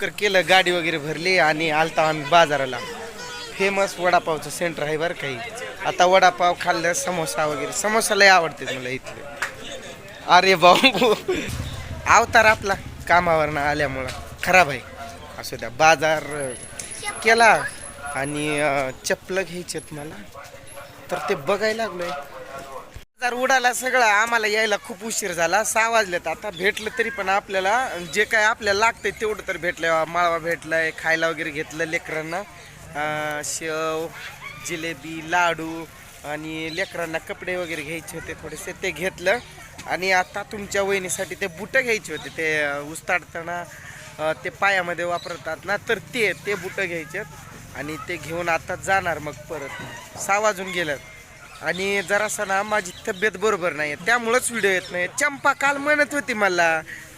चक्कर केलं गाडी वगैरे भरली आणि आलता आम्ही बाजाराला. फेमस वडापावचं सेंटर आहे बरं काही आता वडापाव खाल्लं समोसा वगैरे. समोसा लय आवडते मला इथले. अरे भाऊ अवतार आपला कामावरनं आल्यामुळं. खराब आहे. असू द्या बाजार केला. आणि अं, चप्पल घ्यायचेत मला. तर ते बघायला लागलोय. जर उडाला सगळं आम्हाला यायला खूप उशीर झाला. सहा वाजलेत आता भेटलं तरी पण आपल्याला जे काय आपल्याला लागतंय तेवढं तर भेटलंय. माळवा भेटलाय खायला वगैरे घेतलं लेकरांना. शेव जिलेबी लाडू आणि लेकरांना कपडे वगैरे घ्यायचे होते थोडेसे ते घेतलं. आणि आता तुमच्या वहिनीसाठी ते बुटं घ्यायचे होते. ते उस्ताडताना ते पायामध्ये वापरतात ना तर ते ते बुटं घ्यायचे आणि ते घेऊन आता जाणार मग परत. सहा वाजून गेलं आणि जरासा ना माझी तब्येत बरोबर नाही त्यामुळंच व्हिडिओ येत नाही चंपा काल म्हणत होती मला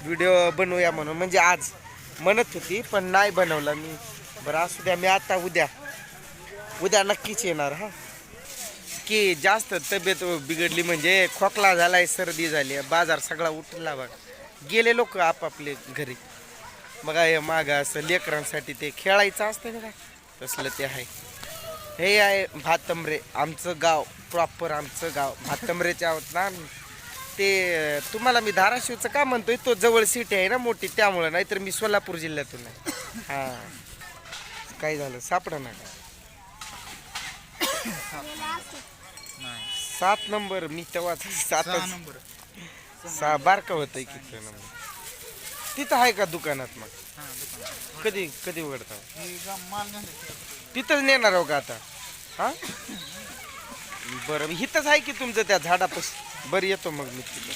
व्हिडिओ बनवूया म्हणून. म्हणजे आज म्हणत होती पण नाही बनवला मी. बरं असू द्या मी आता उद्या उद्या नक्कीच येणार हा. की जास्त तब्येत बिघडली म्हणजे खोकला झालाय सर्दी झाली बाजार सगळा उठला बघ. गेले लोक आपापले घरी. बघा हे मागं असं लेकरांसाठी ते खेळायचं असतं का तसलं ते आहे. हे आहे भातंबरे आमचं गाव प्रॉपर आमचं गाव भातंबरेचे आहोत ना. ते तुम्हाला मी धाराशिवचं का म्हणतोय? तो जवळ सिटी आहे ना मोठी त्यामुळं नाहीतर मी सोलापूर जिल्ह्यातून आहे. हा. काय झालं? सापडा ना. का सात नंबर मी तेव्हा सात नंबर. सहा बारका होतंय किती नंबर तिथं आहे का दुकानात मग? कधी कधी उघडता? माल तिथंच नेणार हो का आता? हा? बरं इथंच आहे की तुमचं त्या झाडापास? बरं येतो मग मी तिथं.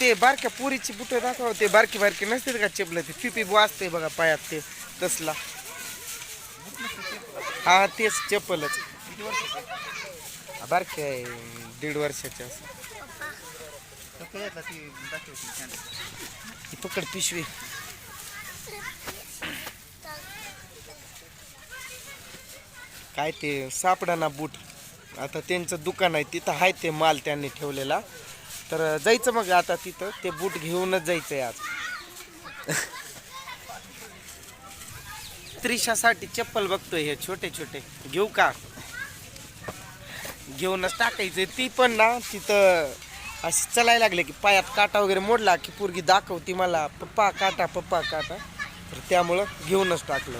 ते बारक्या पुरीची बुटं दाखव ते बारकी बारकी नसते का चपलं ते पिपी वाजते बघा पायात ते तसला. हा तेच चप्पलच. बारकी आहे दीड वर्षाच्या असं ही पकड पिशवी काय ते सापडाना बूट. आता त्यांचं दुकान आहे तिथं आहे ते माल त्यांनी ठेवलेला. तर जायचं मग आता तिथं ते बूट घेऊनच जायचंय आज. त्रिशासाठी चप्पल बघतोय हे छोटे छोटे. घेऊ का? घेऊनच टाकायचंय. ती पण ना तिथं अशी चलायला लागले की पायात काटा वगैरे मोडला की पोरगी दाखवती मला पप्पा काटा पप्पा काटा. तर त्यामुळं घेऊनच टाकलं.